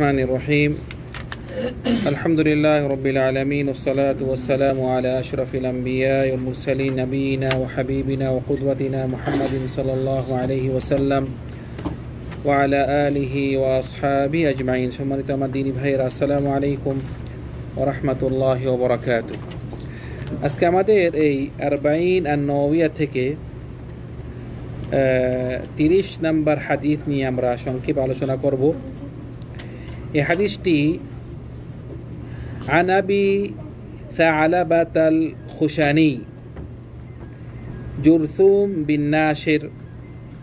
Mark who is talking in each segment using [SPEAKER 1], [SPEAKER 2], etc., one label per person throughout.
[SPEAKER 1] الرحمن الرحيم الحمد لله رب العالمين والصلاة والسلام على أشرف الأنبياء والمرسلين نبينا وحبيبنا وقدوتنا محمد صلى الله عليه وسلم وعلى آله وأصحابه أجمعين ثم نتمدين بهير السلام عليكم ورحمة الله وبركاته আজকে আমাদের এই আরবাইন আর নওয়িয়া থেকে তিরিশ নাম্বার হাদিস নিয়ে আমরা সংক্ষেপ আলোচনা করব এই হাদিসটি عن أبي ثعلبة الخشاني جرثوم بن ناشر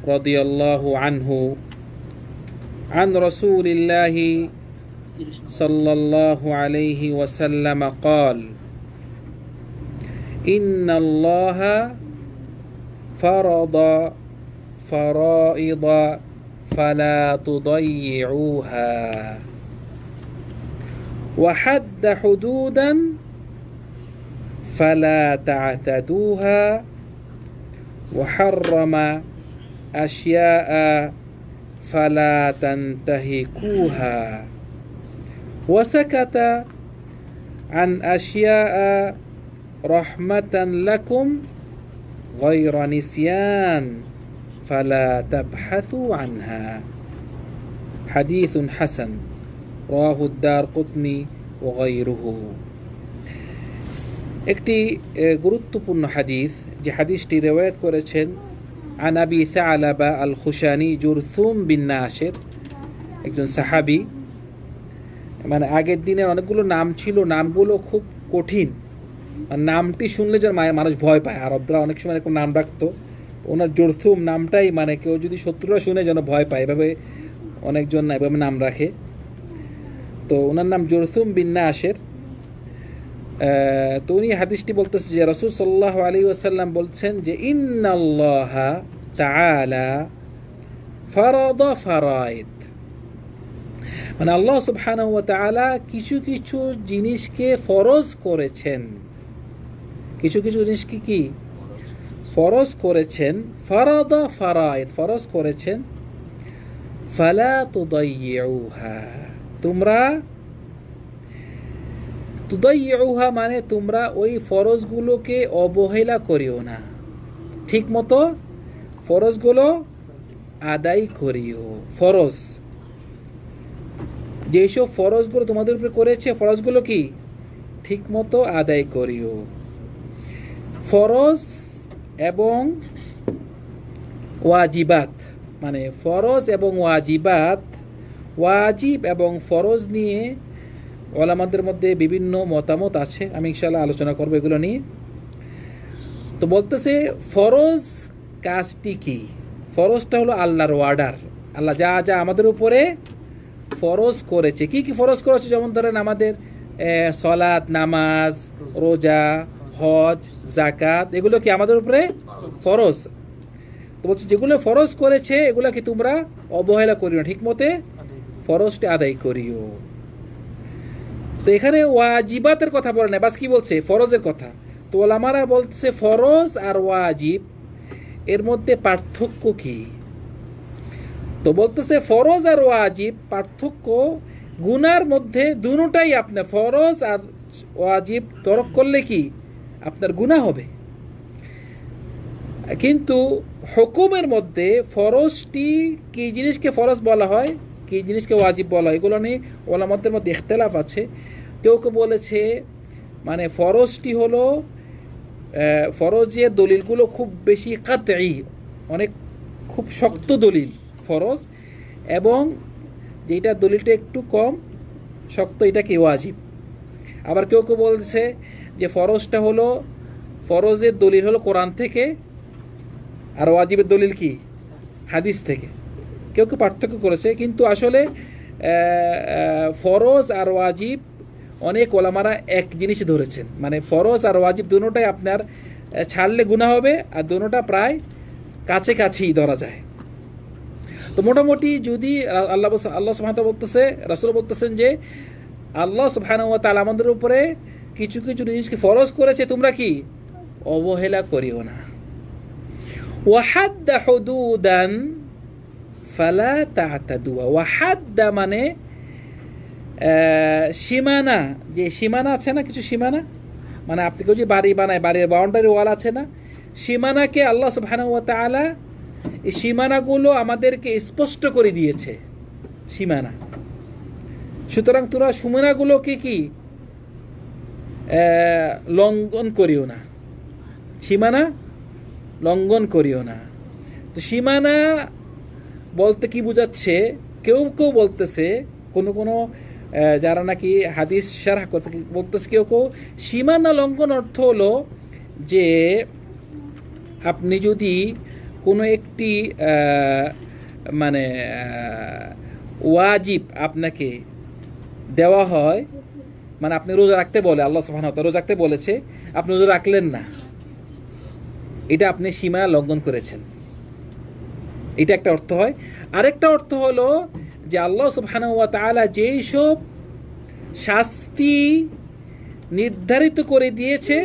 [SPEAKER 1] رضي الله عنه عن رسول الله صلى الله عليه وسلم قال إن الله فرض فرائض فلا تضيعوها وحد حدودا فلا تعتدوها وحرم أشياء فلا تنتهكوها. وسكت عن أشياء رحمة لكم غير نسيان فلا تبحثوا عنها. حديث حسن. রাহু উদ্দার কুতনি গাইরুহু একটি গুরুত্বপূর্ণ হাদিস, যে হাদিসটি রেওয়ায়ত করেছেন আনাবি সালাবা আল খুশানি জুরসুম বিন নাসের, একজন সাহাবি। মানে আগের দিনে অনেকগুলো নাম ছিল, নামগুলো খুব কঠিন। মানে নামটি শুনলে যেন মানুষ ভয় পায়। আরবরা অনেক সময় এরকম নাম রাখতো। ওনার জোরসুম নামটাই মানে কেউ যদি শত্রুরা শুনে যেন ভয় পায়। এভাবে অনেকজন এভাবে নাম রাখে। তো ওনার নাম জোরথুম বিন্না আসের তো উনি হাদিসটি বলতেছে যে রসুল সাল্লাহ আলী ওসাল্লাম বলছেন যে, ইন্নাল্লাহ তাআলা ফরদ ফরায়েদ। মানে আল্লাহ তাআলা কিছু কিছু জিনিসকে ফরজ করেছেন। কিছু কিছু জিনিসকে কি? ফরজ করেছেন। ফরাদা ফারায়েদ, ফরজ করেছেন। ফালা তুদাইয়ুহা। তোমরা তুদাইয়ুহা মানে তোমরা ওই ফরজগুলোকে অবহেলা করিও না। ঠিক মতো ফরজগুলো আদায় করিও। ফরজ। যেসব ফরজগুলো তোমাদের উপরে করেছে, ফরজগুলো কি? ঠিক মতো আদায় করিও। ফরজ এবং ওয়াজিবাত মানে ফরজ এবং ওয়াজিবাত ওয়াজিব এবং ফরজ নিয়ে ওলামাদের মধ্যে বিভিন্ন মতামত আছে। আমি ইনশাল্লাহ আলোচনা করব এগুলো নিয়ে। তো বলতেছে, ফরজ কাজটি কি? ফরজটা হলো আল্লাহর ওয়ার্ডার আল্লাহ যা যা আমাদের উপরে ফরজ করেছে। কি কি ফরজ করেছে? যেমন ধরেন আমাদের সলাদ নামাজ, রোজা, হজ জাকাত এগুলো কি আমাদের উপরে ফরজ? তো বলছে, যেগুলো ফরজ করেছে, এগুলো কি তোমরা অবহেলা করিও ঠিক মতে ফরজটি আদায় করিও। তো এখানে ওয়াজিবাতের কথা বলে না, বাস কি বলছে? ফরজের কথা। তো ওলামারা বলছে, ফরজ আর ওয়াজিব, এর মধ্যে পার্থক্য কি? তো বলতেছে, ফরজ আর ওয়াজিব, পার্থক্য গুনার মধ্যে দুটাই আপনার ফরজ আর ওয়াজিব তরক করলে কি? আপনার গুণা হবে। কিন্তু হুকুমের মধ্যে ফরজটি কি জিনিসকে ফরজ বলা হয়? কি জিনিসকে ওয়াজিব বলা এগুলো নিয়ে ওলামদের মধ্যে ইখতলাফ আছে। কেউ কেউ বলেছে মানে ফরজটি হলো ফরজের দলিলগুলো খুব বেশি কাতই, অনেক খুব শক্ত দলিল, ফরজ, এবং যেটা দলিলটা একটু কম, শক্ত এটা কি ওয়াজিব। আবার কেউ কেউ বলছে যে ফরজটা হলো, ফরজের দলিল হলো কোরআন থেকে, আর ওয়াজিবের দলিল কি? হাদিস থেকে। কেউ কেউ পার্থক্য করেছে, কিন্তু আসলে ফরজ আর ওয়াজিব অনেক ওলামারা এক জিনিস ধরেছেন। মানে ফরজ আর ওয়াজিব দুটোটাই আপনার ছাড়লে গুণা হবে আর দুটোটা প্রায় কাছে কাছেই ধরা যায়। তো মোটামুটি যদি আল্লাহ আল্লাহ সুহামতা বলতেছে, রাসুল বলতেছেন যে, আল্লাহ সুহান তাল আমাদের উপরে কিছু কিছু জিনিসকে ফরজ করেছে, তোমরা কি? অবহেলা করিও না। ওয়াহাদ্দা হুদুদান ফালা তাতাদুয়া ওয়াহাদ্দা মানে সীমানা। যে সীমানা আছে না, কিছু সীমানা? মানে আপনি কেউ যে বাড়ি বানায়, বাড়ির বাউন্ডারি ওয়াল আছে না, সীমানাকে আল্লাহ সুবহানাহু ওয়া তাআলা এই সীমানাগুলো আমাদেরকে স্পষ্ট করে দিয়েছে, সীমানা। সুতরাং তোরা সীমানাগুলোকে কি লঙ্ঘন করিও না। সীমানা লঙ্ঘন করিও না। তো সীমানা বলতে কি বোঝাচ্ছে? কেউ কেউ বলতেছে, কোনো কোনো যারা নাকি হাদিস সারাহ করতে বলতেছে, কেউ কেউ, সীমানা লঙ্ঘন অর্থ হলো যে আপনি যদি কোনো একটি মানে ওয়াজিব আপনাকে দেওয়া হয় মানে আপনি রোজা রাখতে বলে, আল্লাহ ওয়া রোজা রাখতে বলেছে, আপনি রোজা রাখলেন না। এটা আপনি সীমা লঙ্ঘন করেছেন। এটা একটা অর্থ হয়। আরেকটা অর্থ হলো যে আল্লাহ সুবহানাহু ওয়া তাআলা যেই সব শাস্তি নির্ধারিত করে দিয়েছে,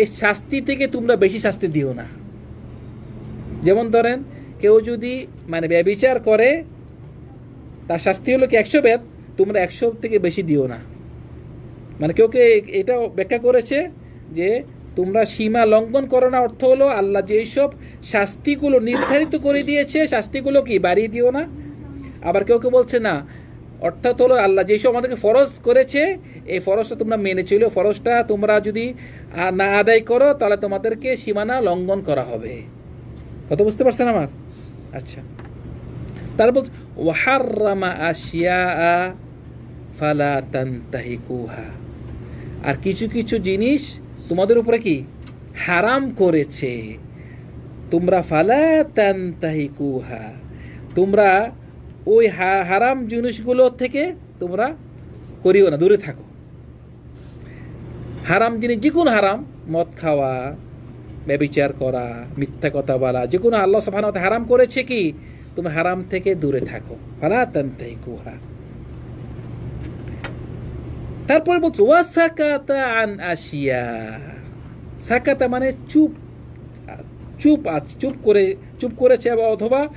[SPEAKER 1] এই শাস্তি থেকে তোমরা বেশি শাস্তি দিও না। যেমন ধরেন, কেউ যদি মানে ব্যবিচার করে, তার শাস্তি হলো কি একশো বেদ, তোমরা একশো থেকে বেশি দিও না। মানে কেউ কে এটা ব্যাখ্যা করেছে যে তোমরা সীমা লঙ্ঘন করো না, অর্থ হলো আল্লাহ যেসব শাস্তিগুলো নির্ধারিত করে দিয়েছে, শাস্তিগুলো কি বাড়িয়ে দিও না? আবার কেউ কেউ বলছে, না, অর্থাৎ হলো আল্লাহ যেসব আমাদেরকে ফরজ করেছে, এই ফরজটা তোমরা মেনে চলো, ফরজটা তোমরা যদি না আদায় করো, তাহলে তোমাদেরকে সীমানা লঙ্ঘন করা হবে। কত বুঝতে পারছেন আমার? আচ্ছা। তারপর ওয়াহাররামা আশিয়া ফালা তান্তাহিকুহা। আর কিছু কিছু জিনিস তোমাদের উপরে কি হারাম করেছে? তোমরা ফালা তান্তাহিকুহা। তোমরা ওই হারাম জিনিসগুলো থেকে তোমরা করিও না, দূরে থাকো। হারাম জিনিস যে কোনো হারাম, মদ খাওয়া, ব্যবিচার করা, মিথ্যা কথা বলা যে কোনো আল্লাহ ওয়া হারাম করেছে কি? তুমি হারাম থেকে দূরে থাকো। ফালা তান্তাহিকুহা। তারপরে বলছো, ওয়া সাকাতা আন আসিয়া সাকাতা মানে চুপ চুপ আছ, চুপ করে, চুপ করেছে অথবা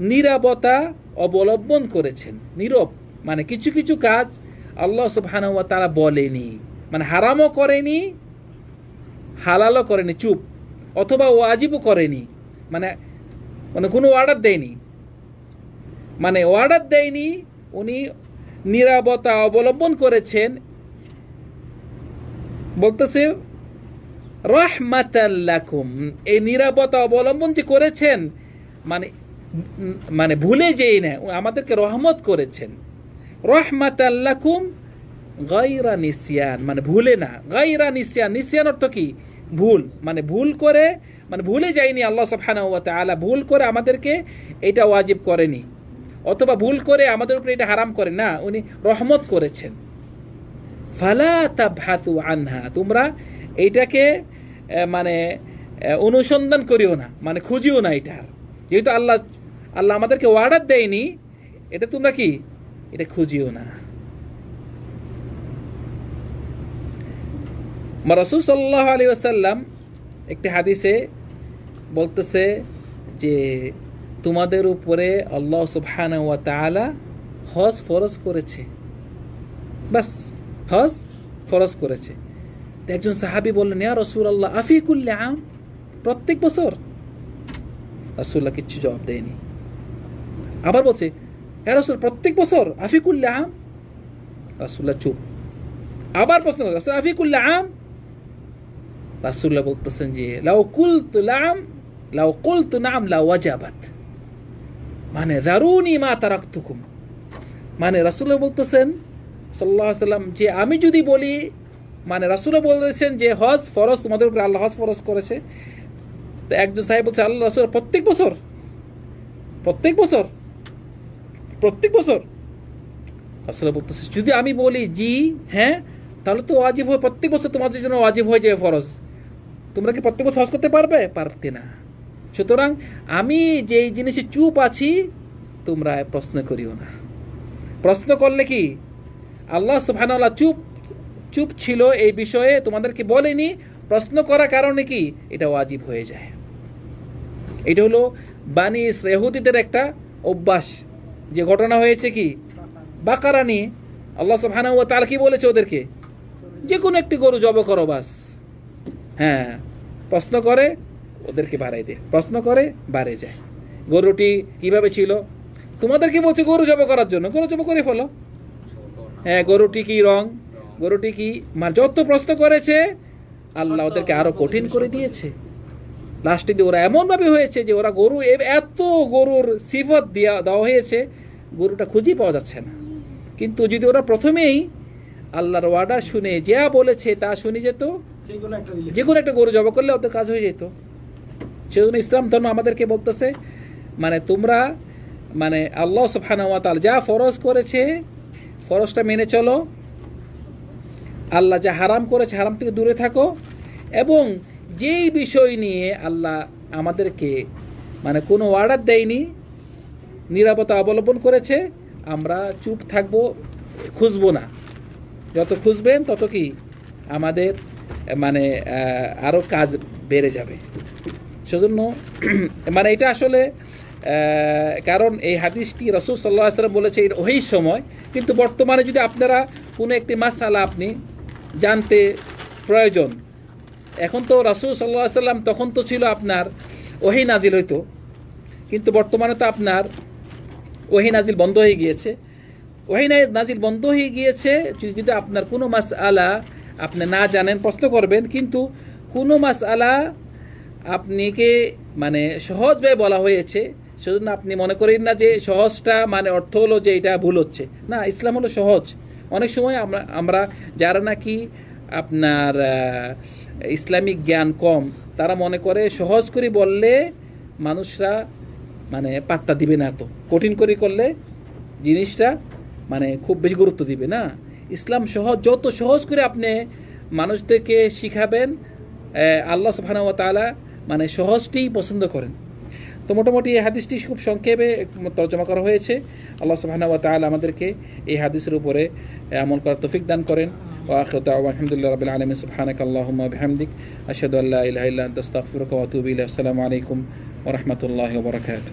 [SPEAKER 1] নীরবতা অবলম্বন করেছেন, নীরব। মানে কিছু কিছু কাজ আল্লাহ সুবহানাহু ওয়া তাআলা বলেনি। মানে হারামও করেনি, হালালও করেনি, চুপ। অথবা ওয়াজিবও করেনি। মানে মানে কোনো অর্ডার দেয়নি। মানে অর্ডার দেয়নি, উনি নিরাপত্তা অবলম্বন করেছেন বলতেছে রহমাতাল্লাকুম এই নিরাপত্তা অবলম্বন যে করেছেন মানে মানে ভুলে যেই না আমাদেরকে রহমত করেছেন। রহমাতাল্লাকুম গাইরা নিসিয়ান মানে ভুলে না। গাইরা নিসিয়ান নিসিয়ান অর্থ কি? ভুল। মানে ভুল করে মানে ভুলে যায়নি আল্লাহ ওয়া তাআলা, ভুল করে আমাদেরকে এটা ওয়াজিব করেনি। অথবা ভুল করে আমাদের উপরে এটা হারাম করে। না, উনি রহমত করেছেন। ফালা তাবহাতু আনহা, তোমরা এইটাকে মানে অনুসন্ধান করিও না মানে খুঁজিও না এটা। যেহেতু আল্লাহ আল্লাহ আমাদেরকে অর্ডার দেয়নি, এটা তোমরা কি? এটা খুঁজিও না। রসুল সাল্লাহ আলী আসাল্লাম একটি হাদিসে বলতেছে যে, তোমাদের উপরে আল্লাহ সুবহানাহু ওয়া তাআলা হজ ফরজ করেছে। বাস। হজ ফরজ করেছে। একজন সাহাবি বললেন, ইয়া রসুল আল্লাহ আফিকুল্লে আম? প্রত্যেক বছর। রাসুল্লাহ কিচ্ছু জবাব দেয়নি। আবার বলছে হ্যাঁ রসুল, প্রত্যেক বছর আফিকুল্লে আম? রাসুল্লাহ চুপ। আবার প্রশ্ন রাসুল আফিকুল্লে আম? রাসুল্লাহ বলতেছেন যে, লাউ কুলতু লাম, লাউ কুলতু নাম লা ওয়াজাবাত। মানে দারুনি মা তারাকতুকুম। মানে রাসুল্লাহ বলতেছেন সাল্লাহ সাল্লাম, যে আমি যদি বলি মানে রাসুল্লাহ বলেছেন যে হজ ফরজ, তোমাদের উপরে আল্লাহ হজ ফরজ করেছে। তো একজন সাহেব বলছে, আল্লাহ রাসুল, প্রত্যেক বছর প্রত্যেক বছর প্রত্যেক বছর। রাসুল্লাহ বলতেছে, যদি আমি বলি, জি হ্যাঁ তাহলে তো ওয়াজিব হয়ে, প্রত্যেক বছর তোমাদের জন্য ওয়াজিব হয়ে যাবে ফরজ। তোমরা কি প্রত্যেক বছর হজ করতে পারবে? পারতে না। সুতরাং আমি যেই জিনিসে চুপ আছি, তোমরা প্রশ্ন করিও না। প্রশ্ন করলে কি? আল্লাহ সুবহানাল্লাহ চুপ চুপ ছিল এই বিষয়ে, তোমাদেরকে বলেনি। প্রশ্ন করার কারণে কি? এটা ওয়াজিব হয়ে যায়। এটা হলো বানি ইসরাহুদিদের একটা অভ্যাস। যে ঘটনা হয়েছে কি? বাকারা নিয়ে। আল্লাহ সুবহানাহু ওয়া কি বলেছে ওদেরকে? যে কোনো একটি গরু জব করো বাস। হ্যাঁ প্রশ্ন করে, ওদেরকে বাড়াই দে। প্রশ্ন করে, বাড়ে যায়। গরুটি কীভাবে ছিল? তোমাদেরকে বলছে গরু জব করার জন্য। গরু জব করে ফেলো। গরুটি কি রং গরুটি কি মানে যত প্রশ্ন করেছে আল্লাহ ওদেরকে আরও কঠিন করে দিয়েছে। লাস্টে দিয়ে ওরা এমনভাবে হয়েছে যে ওরা গরু এত গরুর সিফত দেওয়া দেওয়া হয়েছে গরুটা খুঁজেই পাওয়া যাচ্ছে না। কিন্তু যদি ওরা প্রথমেই আল্লাহর ওয়ার্ডার শুনে যা বলেছে তা শুনে যেত যে কোনো একটা গরু জবা করলে ওদের কাজ হয়ে যেত। সেজন্য ইসলাম ধর্ম আমাদেরকে বলতেছে মানে তোমরা মানে আল্লাহ ওয়া তাআলা যা ফরজ করেছে ফরজটা মেনে চলো। আল্লাহ যা হারাম করেছে হারাম থেকে দূরে থাকো। এবং যেই বিষয় নিয়ে আল্লাহ আমাদেরকে মানে কোনো অর্ডার দেয়নি, নিরাপত্তা অবলম্বন করেছে, আমরা চুপ থাকব, খুঁজবো না। যত খুঁজবেন তত কি আমাদের মানে আরও কাজ বেড়ে যাবে। সেজন্য মানে এটা আসলে কারণ এই হাদিসটি রসুল সাল্লাহ আসলাম বলেছে এটা ওই সময়। কিন্তু বর্তমানে যদি আপনারা কোনো একটি মাসালা আপনি জানতে প্রয়োজন, এখন তো রসুল সাল্লাহ সাল্লাম তখন তো ছিল আপনার ওহি নাজিল হইতো। কিন্তু বর্তমানে তো আপনার ওহি নাজিল বন্ধ হয়ে গিয়েছে। ওহি নাজিল বন্ধ হয়ে গিয়েছে, যদি আপনার কোনো মাস আলা আপনি না জানেন, প্রশ্ন করবেন, কিন্তু কোনো মাস আলা আপনিকে মানে সহজভাবে বলা হয়েছে সেজন্য আপনি মনে করেন না যে সহজটা মানে অর্থ হলো যে এটা ভুল হচ্ছে। না, ইসলাম হলো সহজ। অনেক সময় আমরা আমরা যারা নাকি আপনার ইসলামিক জ্ঞান কম, তারা মনে করে সহজ করে বললে মানুষরা মানে পাত্তা দিবে না তো কঠিন করে করলে জিনিসটা মানে খুব বেশি গুরুত্ব দিবে না। ইসলাম সহজ, যত সহজ করে আপনি মানুষদেরকে শিখাবেন আল্লাহ ওয়া তাআলা মানে সহজটিই পছন্দ করেন। তো মোটামুটি এই হাদিসটি খুব সংক্ষেপে তর্জমা করা হয়েছে। আল্লাহ সুবাহানুয়া তাহলে আমাদেরকে এই হাদিসের উপরে আমল করার তফিক দান করেন। ও আখরত আসসালামু আলাইকুম ওরহমতুল্লাহ বরকাত